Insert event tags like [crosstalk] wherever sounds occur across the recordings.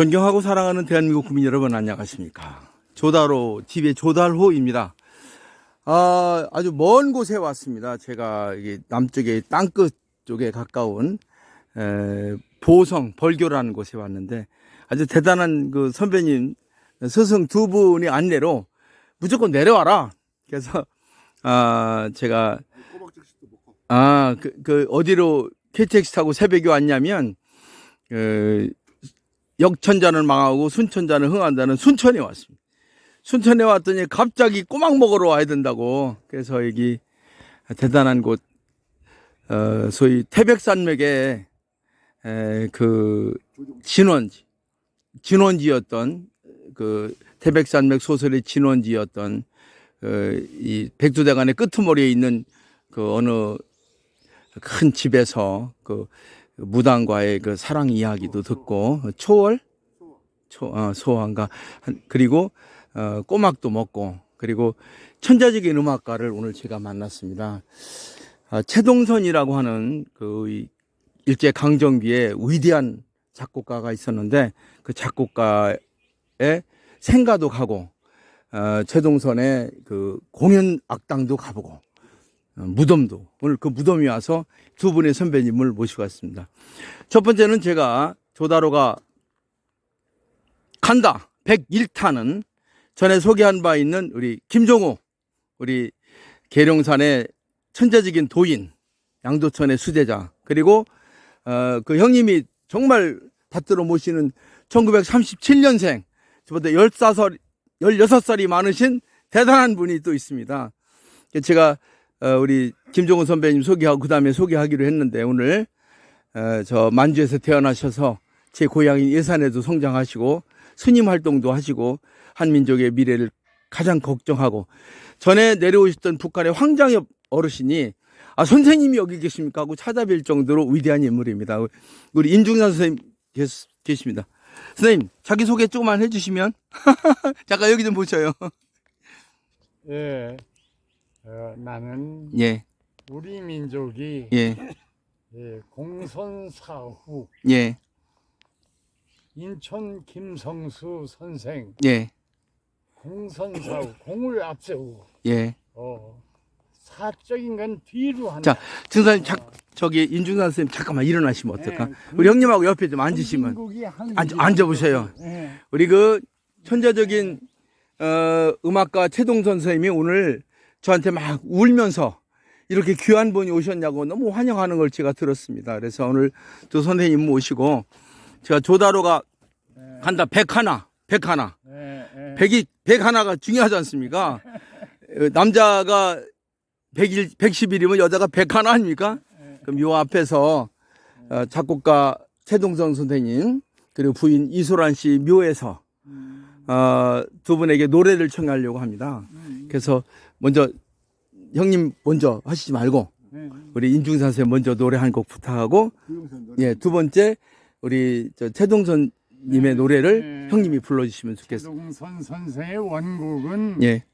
존경하고 사랑하는 대한민국 국민 여러분 안녕하십니까. 조다로 TV의 조달호입니다. 아, 아주 먼 곳에 왔습니다. 제가 남쪽의 땅끝 쪽에 가까운 에, 보성 벌교라는 곳에 왔는데 아주 대단한 그 선배님 스승 두 분이 안내로 무조건 내려와라. 그래서 아 제가 아 그 그 어디로 KTX 타고 새벽에 왔냐면 그 역천자는 망하고 순천자는 흥한다는 순천에 왔습니다. 순천에 왔더니 갑자기 꼬막 먹으러 와야 된다고. 그래서 여기 대단한 곳, 어, 소위 태백산맥의 에, 그 진원지, 진원지였던 그 태백산맥 소설의 진원지였던 어, 이 백두대간의 끄트머리에 있는 그 어느 큰 집에서 그 무당과의 그 사랑 이야기도 듣고 초월 초, 어, 소환과 한- 그리고 어, 꼬막도 먹고 그리고 천자적인 음악가를 오늘 제가 만났습니다. 아, 최동선이라고 하는 그 일제 강점기에 위대한 작곡가가 있었는데 그 작곡가의 생가도 가고 어, 최동선의 그 공연 악당도 가보고 어, 무덤도 오늘 그 무덤이 와서 두 분의 선배님을 모시고 왔습니다. 첫 번째는 제가 조다로가 간다 101타는 전에 소개한 바 있는 우리 김종호 우리 계룡산의 천재적인 도인 양도천의 수제자 그리고 어, 그 형님이 정말 받들어 모시는 1937년생 저보다 15살 16살이 많으신 대단한 분이 또 있습니다. 제가 어, 우리 김종훈 선배님 소개하고 그 다음에 소개하기로 했는데 오늘 어, 저 만주에서 태어나셔서 제 고향인 예산에도 성장하시고 스님 활동도 하시고 한민족의 미래를 가장 걱정하고 전에 내려오셨던 북한의 황장엽 어르신이 아 선생님이 여기 계십니까 하고 찾아뵐 정도로 위대한 인물입니다. 우리 임중산 선생님 계십니다 선생님 자기 소개 조금만 해주시면 [laughs] 잠깐 여기 좀 보셔요. 예, 어, 나는 예, 우리 민족이 예, 예, 공손사후 예, 인천 김성수 선생 예, 공손사후 공을 앞세우고 예. 어, 사적인 건 뒤로 한다. 자, 증사님 자, 저기 임중산 선생님 잠깐만 일어나시면 어떨까? 네. 우리 형님하고 옆에 좀 앉으시면 앉, 앉아보세요. 예, 우리 그 천재적인 어, 음악가 최동선 선생님이 오늘 저한테 막 울면서 이렇게 귀한 분이 오셨냐고 너무 환영하는 걸 제가 들었습니다. 그래서 오늘 두 선생님 모시고 제가 조다로가 예, 간다 백 하나, 백 하나. 백이 백 하나가 중요하지 않습니까? 어, 남자가 백일, 백십일이면 여자가 백 하나 아닙니까? 그럼 요 앞에서 어, 작곡가 최동선 선생님 그리고 부인 이소란 씨 묘에서 음, 어, 두 분에게 노래를 청하려고 합니다. 음, 그래서 먼저 형님 먼저 하시지 말고 예. 우리 인중산 선생님 먼저 노래 한 곡 부탁하고 예, 두 번째 우리 저 최동선 님의 노래를 네. 형님이 불러 주시면 좋겠습니다. 최동선 선생의 원곡은 예.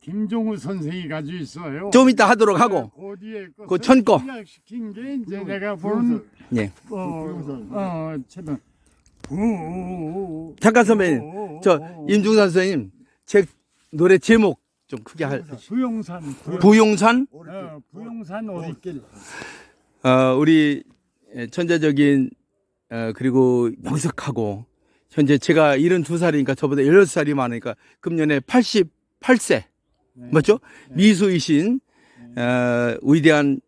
김종우 선생이 가지고 있어요. 좀 이따 하도록 하고 그 뒤에 그천 거. 시킨 게 이제 내가 본 예. 어, 어, 최동 부 잠깐 선배님 저 임중산 선생님 제 노래 제목 좀 크게 할 부용산 부, 부용산. 어, 부용산 오리길 어, 우리 천재적인 어, 그리고 명석하고 현재 제가 72살이니까 저보다 16살이 많으니까 금년에 88세. 네. 맞죠? 미수이신 어, 위대한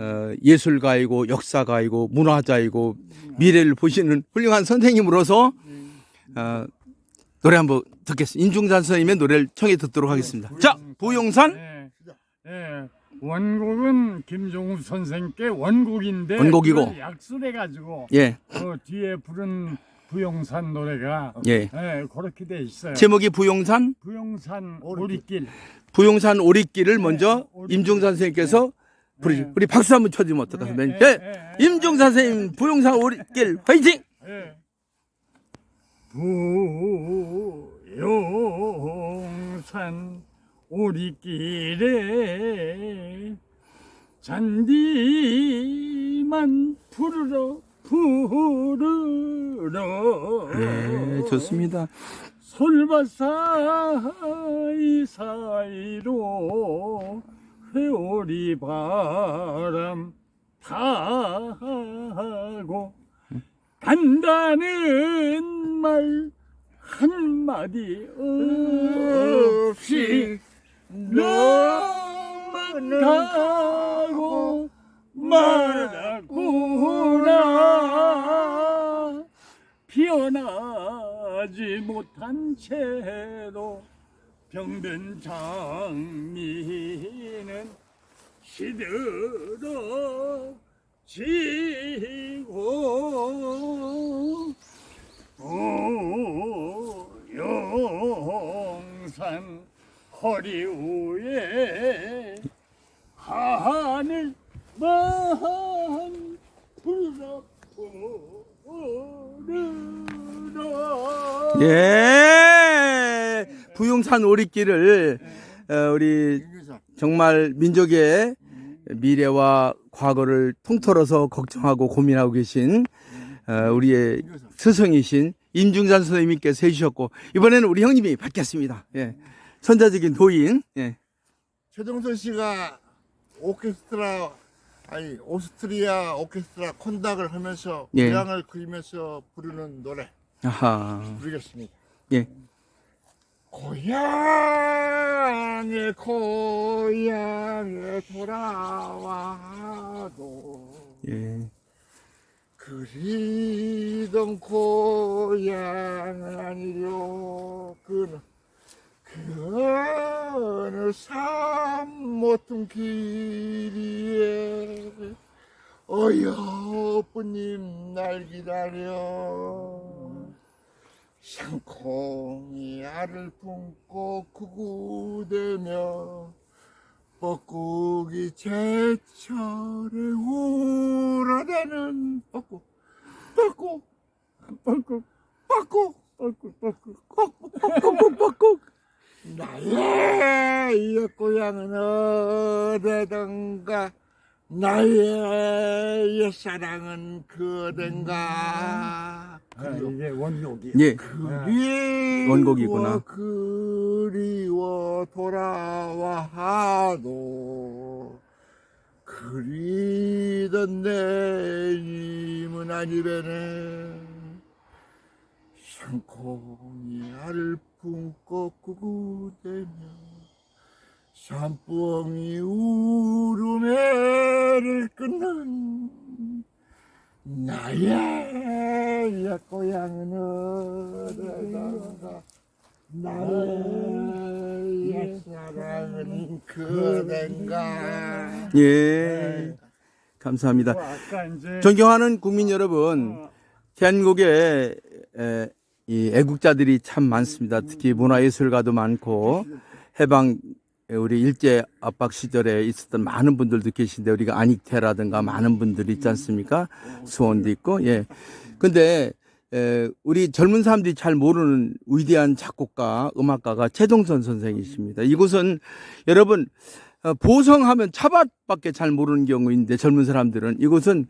어, 예술가이고 역사가이고 문화자이고 미래를 보시는 훌륭한 선생님으로서 어, 노래 한번 듣겠습니다. 인중산 선생님의 노래를 청해 듣도록 하겠습니다. 자, 부용산 예, 예. 원곡은 김종우 선생께 원곡인데 원곡이고. 그걸 약술해 가지고 예, 그 뒤에 부른 부용산 노래가 예. 예, 그렇게 돼 있어요. 제목이 부용산 부용산 오리길 부용산 오리길을 먼저 오리길. 임종산 선생님께서 부르시. 네. 우리 박수 한번 쳐주면 어떨까 네, 선배님? 네, 예, 네, 임종산 선생님 부용산 오리길 화이팅! 예. 부용산 오리길에 잔디만 푸르러 푸르 네, 좋습니다. 솔밭 사이 사이로 회오리 바람 타고 간다는 말 한마디 없이 넘어가고 말았구나. 피어나지 못한 채로 병든 장미는 시들어 지고 용산 허리 위에 하늘 먼 불어오르라 예, 부용산 오리길을 어, 우리 정말 민족의 미래와 과거를 통틀어서 걱정하고 고민하고 계신 어, 우리의 스승이신 임중산 선생님께서 해주셨고 이번에는 우리 형님이 받겠습니다. 예, 선자적인 도인. 예. 최동선 씨가 오케스트라 아니 오스트리아 오케스트라 콘닥을 하면서 예. 고향을 그리면서 부르는 노래 아하. 부르겠습니다. 예. 고향에 고향에 돌아와도 예. 그리던 고향 아니려 그는 그 어느 산 모퉁 길이에 어여쁘님 날 기다려. 상콩이 알을 품고 구구대며 뻐꾸기 제철에 울어대는 뻐꾸. 뻐꾸. 뻐꾹 뻐꾸. 뻐꾹 뻐꾹 꼭꼭꼭꼭. 나의 옛 고향은 어디든가. 나의 옛사랑은 그댄가. 아, 이게 원곡이야. 예. 그리워 원곡이구나. 그리워 돌아와도 그리던 내 힘은 아니래네. 상콩이 알을 품고 구구대며 산봉이 울음에를 끊는 나의 옛 고향은 어디던가 예. 감사합니다. 존경하는 국민 여러분, 어, 대한민국에 에, 이 애국자들이 참 많습니다. 특히 문화예술가도 많고 해방 우리 일제 압박 시절에 있었던 많은 분들도 계신데 우리가 안익태라든가 많은 분들이 있지 않습니까? 수원도 있고 예. 근데 에, 우리 젊은 사람들이 잘 모르는 위대한 작곡가, 음악가가 최동선 선생이십니다. 이곳은 여러분 어, 보성하면 차밭밖에 잘 모르는 경우인데 젊은 사람들은 이곳은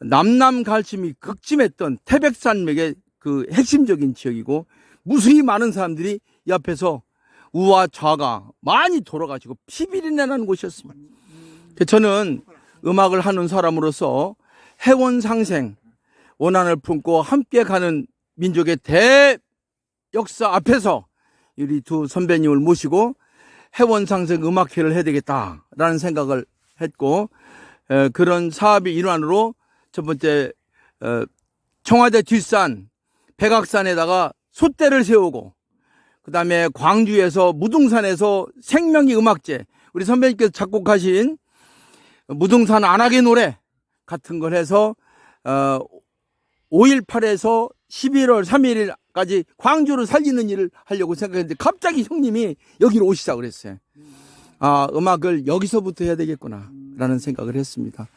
남남 갈침이 극심했던 태백산맥의 그 핵심적인 지역이고 무수히 많은 사람들이 이 앞에서 우와 좌가 많이 돌아가시고 피비린내 나는 곳이었습니다. 저는 음악을 하는 사람으로서 해원 상생 원한을 품고 함께 가는 민족의 대 역사 앞에서 우리 두 선배님을 모시고 해원 상생 음악회를 해야 되겠다라는 생각을 했고 에, 그런 사업의 일환으로 첫 번째 어, 청와대 뒷산 백악산에다가 솥대를 세우고 그 다음에 광주에서 무등산에서 생명의 음악제 우리 선배님께서 작곡하신 무등산 안하게 노래 같은 걸 해서 어 5.18에서 11월 3일까지 광주를 살리는 일을 하려고 생각했는데 갑자기 형님이 여기로 오시자 그랬어요. 아, 음악을 여기서부터 해야 되겠구나 라는 생각을 했습니다.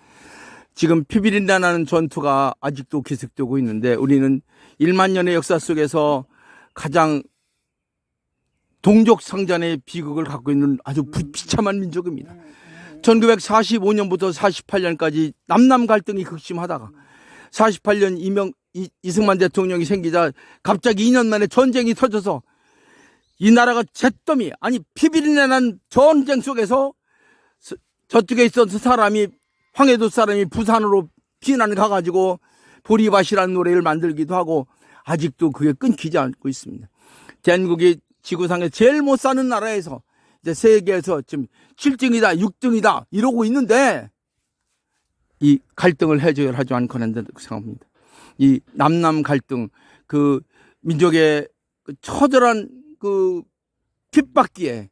지금 피비린내 나는 전투가 아직도 계속되고 있는데 우리는 1만 년의 역사 속에서 가장 동족 상잔의 비극을 갖고 있는 아주 부- 비참한 민족입니다. 1945년부터 48년까지 남남 갈등이 극심하다가 48년 이명 이, 이승만 대통령이 생기자 갑자기 2년 만에 전쟁이 터져서 이 나라가 잿더미 아니 피비린내 난 전쟁 속에서 서- 저쪽에 있던 사람이 황해도 사람이 부산으로 피난 가가지고 보리밭이라는 노래를 만들기도 하고 아직도 그게 끊기지 않고 있습니다. 대한민국이 지구상에 제일 못 사는 나라에서 이제 세계에서 지금 7등이다, 6등이다 이러고 있는데 이 갈등을 해결하지 않고는 생각합니다. 이 남남 갈등, 그 민족의 그 처절한 그 핍박기에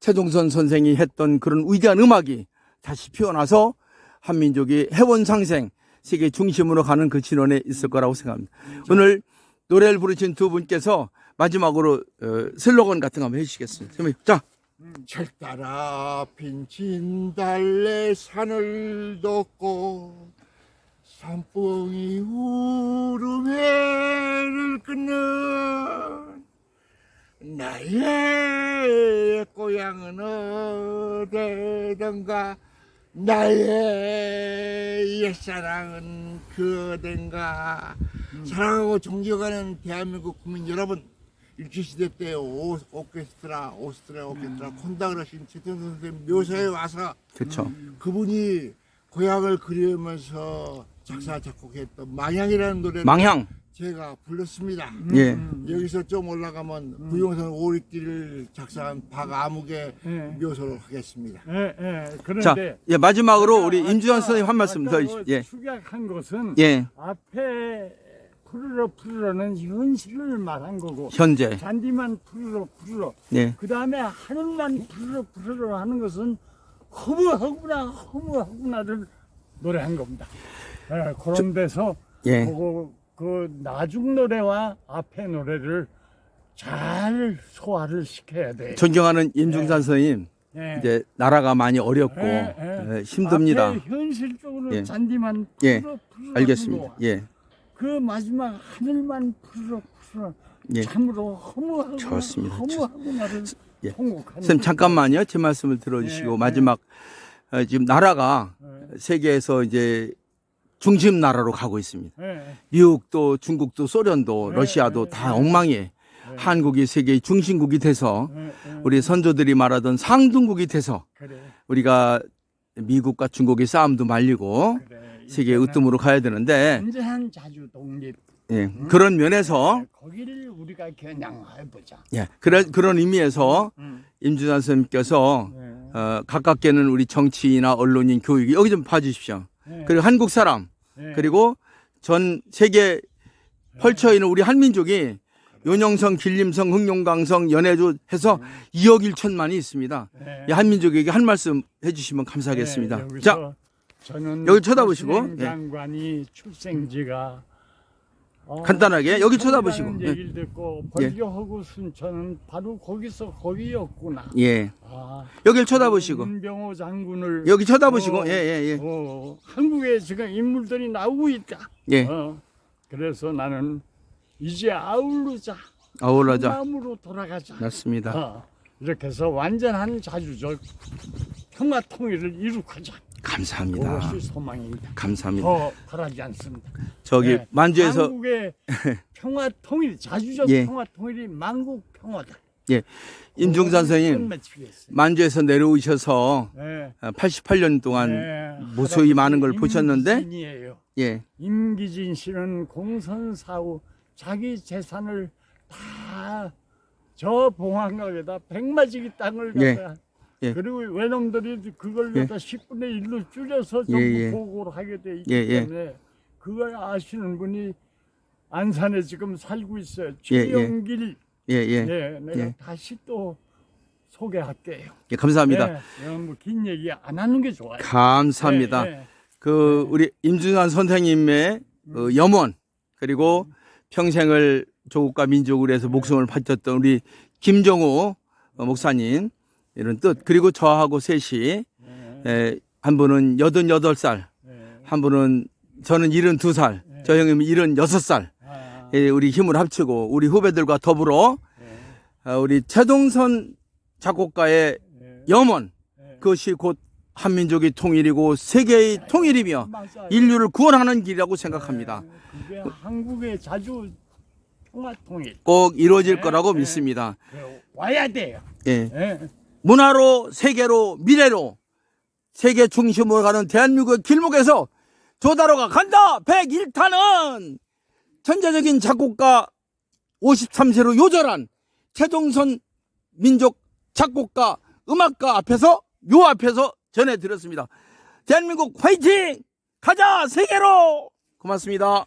최동선 선생이 했던 그런 위대한 음악이 다시 피어나서 한민족이 해원 상생, 세계 중심으로 가는 그 진원에 있을 거라고 생각합니다. 오늘 노래를 부르신 두 분께서 마지막으로 어, 슬로건 같은 거 한번 해주시겠습니다. 자, 절 따라 빈 진달래 산을 덮고 산봉이 울음해를 끊는 나의 고향은 어디든가 나의 옛사랑은 그어딘가. 사랑하고 존경하는 대한민국 국민 여러분 일제시대 때 오, 오케스트라, 오스트라 오케스트라 콘다를 하신 최태원 선생님 묘사에 와서 그렇죠. 그분이 고향을 그리면서 작사 작곡했던 망향이라는 노래를 망향, 제가 불렀습니다. 예, 여기서 좀 올라가면 부용선 오리띠를 작사한 박아무개 예. 묘소를 하겠습니다. 예, 예. 자, 그런데 예, 마지막으로 우리 임주환 선생님 한 말씀 더, 아까 해주- 그 예, 축약한 것은 예, 앞에 푸르러 푸르러는 현실을 말한 거고 현재, 잔디만 푸르러 푸르러 예, 그 다음에 하늘만 푸르러 푸르러 하는 것은 허무하구나 허무하구나를 노래한 겁니다. 예, 그런 데서 예, 그 나중 노래와 앞에 노래를 잘 소화를 시켜야 돼. 존경하는 임중산 선생님, 예. 이제 나라가 많이 어렵고 예, 예. 예, 힘듭니다. 현실적으로 예. 잔디만 예, 푸르러 푸르러 알겠습니다. 예, 그 마지막 하늘만 푸르러 푸르러 예. 참으로 허무하고 좋습니다. 허무하고 나를 예. 통곡하는 선생님 잠깐만요. 제 말씀을 들어주시고 예, 마지막 어, 지금 나라가 예. 세계에서 이제 중심 나라로 가고 있습니다. 예, 미국도 중국도 소련도 네, 러시아도 네, 다 네. 엉망이에요. 한국이 세계의 중심국이 돼서 예, 예. 우리 선조들이 말하던 상등국이 돼서 그래 우리가 미국과 중국의 싸움도 말리고 그래 세계의 으뜸으로 가야 되는데 완전한 자주 독립 예, 그런 면에서 거기를 우리가 겨냥해 보자. 예, 그런 그런 의미에서 음. 임준환 선생님께서 예, 어, 가깝게는 우리 정치인이나 언론인 교육 여기 좀 봐주십시오. 예, 그리고 한국 사람 예. 그리고 전 세계 펼쳐 있는 우리 한민족이 윤영성, 길림성, 흥룡강성, 연해주 해서 2억 1천만이 있습니다. 예. 이 한민족에게 한 말씀 해주시면 감사하겠습니다. 예, 여기서 자, 저는 여기 쳐다보시고, 예. 장관이 출생지가 어, 간단하게 여기 쳐다보시고, 예. 얘기를 듣고 벌교하고 순천은 바로 거기서 거기였구나. 예, 아, 여길 쳐다보시고, 문병호 장군을 여기 쳐다보시고, 어, 예, 예, 예, 어, 한국에 지금 인물들이 나오고 있다. 예, 어, 그래서 나는 이제 아울르자. 아울러자, 마음으로 돌아가자. 맞습니다. 어, 이렇게 해서 완전한 자주적 평화 통일을 이룩하자. 감사합니다. 그것이 소망입니다. 감사합니다. 더 바라지 않습니다. 저기 예, 만주에서 한국의 [laughs] 평화 통일, 자주적 예. 평화 통일이 만국 평화다. 예, 임중산 선생님. 만주에서 내려오셔서 예. 88년 동안 예, 무수히 많은 걸 보셨는데 임기진이에요. 예, 임기진 씨는 공선 사후 자기 재산을 다 저 봉황각에다 백마지기 땅을 예. 갖다 예. 그리고 외놈들이 그걸 예. 갖다 10분의 1로 줄여서 전부 예, 예. 보고를 하게 돼 있기 예, 예. 때문에 그걸 아시는 분이 안산에 지금 살고 있어요. 예, 예. 최영길 예, 예, 예, 내가 예. 다시 또 소개할게요. 예, 감사합니다. 예, 뭐긴 얘기 안 하는 게 좋아요. 감사합니다. 예, 예. 그 우리 임준환 선생님의 어, 염원 그리고 평생을 조국과 민족을 위해서 목숨을 바쳤던 우리 김정우 어, 목사님 이런 뜻 그리고 저하고 셋이 에, 한 분은 88살 예. 한 분은 저는 72살 저 형님은 76살 아, 예, 우리 힘을 합치고 우리 후배들과 더불어 예, 어, 우리 최동선 작곡가의 예. 염원 예. 그것이 곧 한민족의 통일이고 세계의 통일이며 맞아요. 인류를 구원하는 길이라고 생각합니다. 예, 그게 한국의 자주 통일 꼭 이루어질 네, 거라고 네. 믿습니다. 그 와야 돼요. 예. 예. 문화로 세계로 미래로 세계 중심으로 가는 대한민국의 길목에서 조다로가 간다 101타는 천재적인 작곡가 53세로 요절한 최종선 민족 작곡가 음악가 앞에서 요 앞에서 전해드렸습니다. 대한민국 화이팅! 가자 세계로! 고맙습니다.